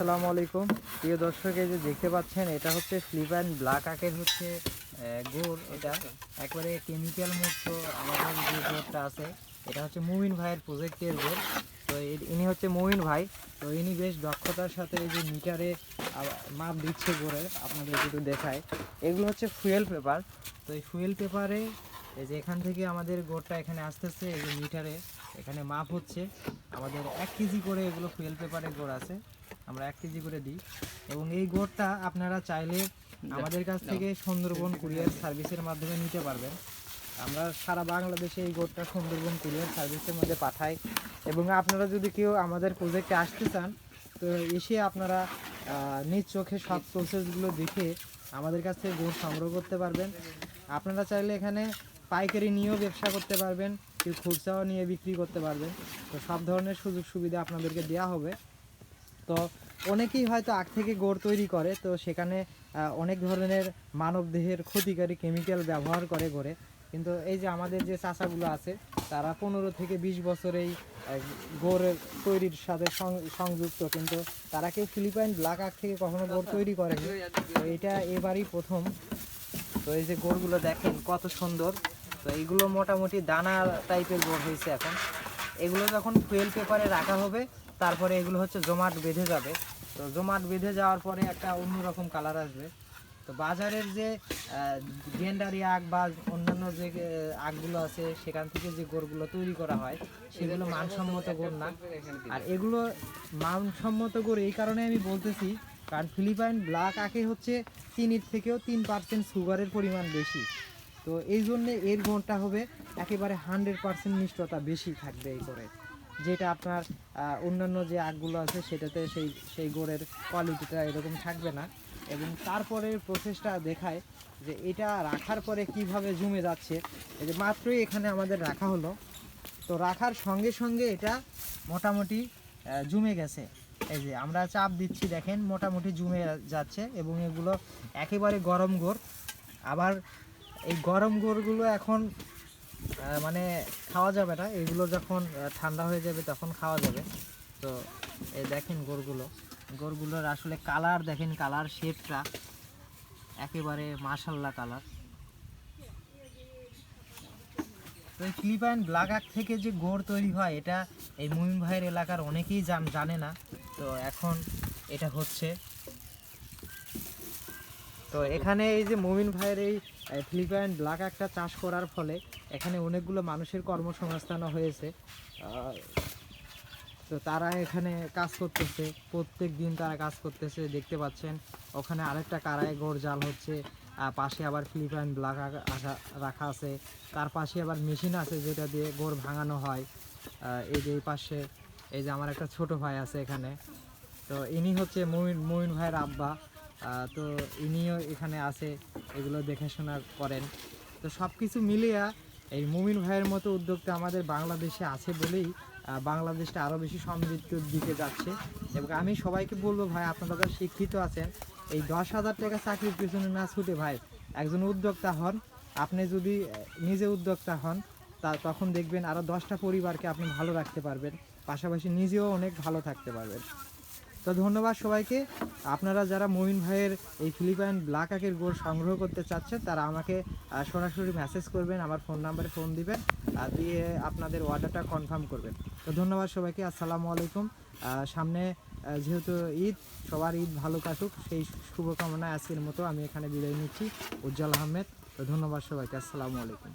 আসসালামু আলাইকুম। প্রিয় দর্শক, এই যে দেখতে পাচ্ছেন, এটা হচ্ছে ফ্লিপ অ্যান্ড ব্ল্যাক আকের হচ্ছে গুড়। এটা একবারে কেমিক্যাল মুক্ত আমাদের যে গুড়টা আছে, এটা হচ্ছে মুমিন ভাইয়ের প্রজেক্টের গুড়। তো ইনি হচ্ছে মুমিন ভাই। তো ইনি বেশ দক্ষতার সাথে এই যে মিটারে মাপ দিচ্ছে গুড়ের আপনাদের একটু দেখায় এগুলো হচ্ছে ফুয়েল পেপার তো এই ফুয়েল পেপারে এই যে এখান থেকে আমাদের গোড়টা এখানে আসতেছে এই যে মিটারে। এখানে মাপ হচ্ছে আমাদের এক কেজি করে এগুলো ফুয়েল পেপারে গোড় আছে আমরা এক কেজি করে দিই। এবং এই গোড়টা আপনারা চাইলে আমাদের কাছ থেকে সুন্দরবন কুরিয়ার সার্ভিসের মাধ্যমে নিতে পারবেন। আমরা সারা বাংলাদেশে এই গোড়টা সুন্দরবন কুরিয়ার সার্ভিসের মধ্যে পাঠাই। এবং আপনারা যদি কেউ আমাদের প্রজেক্টে আসতে চান তো এসে আপনারা নিজ চোখে সব প্রসেসগুলো দেখে আমাদের কাছ থেকে গুড় সংগ্রহ করতে পারবেন। আপনারা চাইলে এখানে পাইকারি নিয়েও ব্যবসা করতে পারবেন কেউ খুচরাও নিয়ে বিক্রি করতে পারবেন। তো সব ধরনের সুযোগ সুবিধা আপনাদেরকে দেওয়া হবে। তো অনেকেই হয়তো আগ থেকে গোড় তৈরি করে তো সেখানে অনেক ধরনের মানব দেহের ক্ষতিকারী কেমিক্যাল ব্যবহার করে গড়ে। কিন্তু এই যে আমাদের যে চাষাগুলো আছে তারা পনেরো থেকে বিশ বছর এই আহ, গোড়ের তৈরির সাথে সংযুক্ত। কিন্তু তারা কেউ ফিলিপাইন ব্ল্যাক আগ থেকে কখনো গোড় তৈরি করেনি। তো এটা এবারই প্রথম। তো এই যে গোড়গুলো দেখেন কত সুন্দর। তো এইগুলো মোটামুটি দানা টাইপের গোড় হয়েছে এখন। এগুলো যখন ফুয়েল পেপারে রাখা হবে, তারপরে এগুলো হচ্ছে জমাট বেঁধে যাবে। তো জমাট বেঁধে যাওয়ার পরে একটা অন্যরকম কালার আসবে। তো বাজারের যে গেন্ডারি আগ বা অন্যান্য যে আগগুলো আছে, সেখান থেকে যে গোড়গুলো তৈরি করা হয়, সেগুলো মানসম্মত গোড় না। আর এগুলো মানসম্মত গোড় এই কারণে আমি বলতেছি, কারণ ফিলিপাইন ব্ল্যাক আখে হচ্ছে চিনির থেকেও তিন পার্সেন্ট সুগারের পরিমাণ বেশি। তো এই জন্যে এর গুণটা হবে একেবারে হান্ড্রেড পার্সেন্ট মিষ্টতা বেশি থাকবে এই করে যেটা আপনার অন্যান্য যে আগগুলো আছে সেটাতে সেই সেই গোড়ের কোয়ালিটিটা এরকম থাকবে না। এবং তারপরে প্রসেসটা দেখায় যে এটা রাখার পরে কীভাবে জমে যাচ্ছে। এই যে মাত্রই এখানে আমাদের রাখা হলো। তো রাখার সঙ্গে সঙ্গে এটা মোটামুটি জমে গেছে। এই যে আমরা চাপ দিচ্ছি, দেখেন, মোটামুটি জমে যাচ্ছে এবং এগুলো একেবারে গরম গোড়। আবার এই গরম গোড়গুলো এখন মানে খাওয়া যাবে না। এগুলো যখন ঠান্ডা হয়ে যাবে তখন খাওয়া যাবে। তো এই দেখেন গোড়গুলো। গোড়গুলোর আসলে কালার দেখেন, কালার শেপটা একেবারে মাশাল্লাহ কালার। তো এই ফিলিপাইন ব্লাগাক থেকে যে গোড় তৈরি হয়, এটা এই মুমিন ভাইয়ের এলাকার অনেকেই জান, জানে না। তো এখন এটা হচ্ছে তো এখানে এই যে মুমিন ভাইয়ের এই আহ, ফিলিপাইন ব্ল্যাক একটা চাষ করার ফলে এখানে অনেকগুলো মানুষের কর্মসংস্থানও হয়েছে। তো তারা এখানে কাজ করতেছে প্রত্যেক দিন তারা কাজ করতেছে দেখতে পাচ্ছেন। ওখানে আরেকটা কারায় গোড় জাল হচ্ছে পাশে আবার ফিলিপাইন ব্ল্যাক রাখা আছে। তার পাশে আবার মেশিন আছে যেটা দিয়ে গোড় ভাঙানো হয়। এই যে এই পাশে এই যে আমার একটা ছোট ভাই আছে এখানে। তো ইনি হচ্ছে মমিন মমিন ভাইয়ের আব্বা। তো ইনিও এখানে আছে এগুলো দেখাশোনা করেন। তো সব কিছু মিলিয়া এই মুমিন ভাইয়ের মতো উদ্যোক্তা আমাদের বাংলাদেশে আছে বলেই বাংলাদেশটা আরও বেশি সমৃদ্ধির দিকে যাচ্ছে। এবং আমি সবাইকে বলব ভাই, আপনারা শিক্ষিত আছেন, এই দশ হাজার টাকা চাকরির পিছনে না ছুটে ভাই, একজন উদ্যোক্তা হন। আপনি যদি নিজে উদ্যোক্তা হন, তা তখন দেখবেন আরও দশটা পরিবারকে আপনি ভালো রাখতে পারবেন। পাশাপাশি নিজেও অনেক ভালো থাকতে পারবেন। তো ধন্যবাদ সবাইকে। আপনারা যারা মমিন ভাইয়ের এই ফিলিপাইন ব্ল্যাক আকের গোড় সংগ্রহ করতে চাচ্ছেন, তারা আমাকে সরাসরি মেসেজ করবেন, আমার ফোন নাম্বারে ফোন দিবেন দিয়ে আপনাদের অর্ডারটা কনফার্ম করবেন। তো ধন্যবাদ সবাইকে, আসসালামু আলাইকুম। সামনে যেহেতু ঈদ, সবার ঈদ ভালো কাটুক, সেই শুভকামনায় আজকের মতো আমি এখানে বিদায় নিচ্ছি। উজ্জ্বল আহমেদ, তো ধন্যবাদ সবাইকে, আসসালামু আলাইকুম।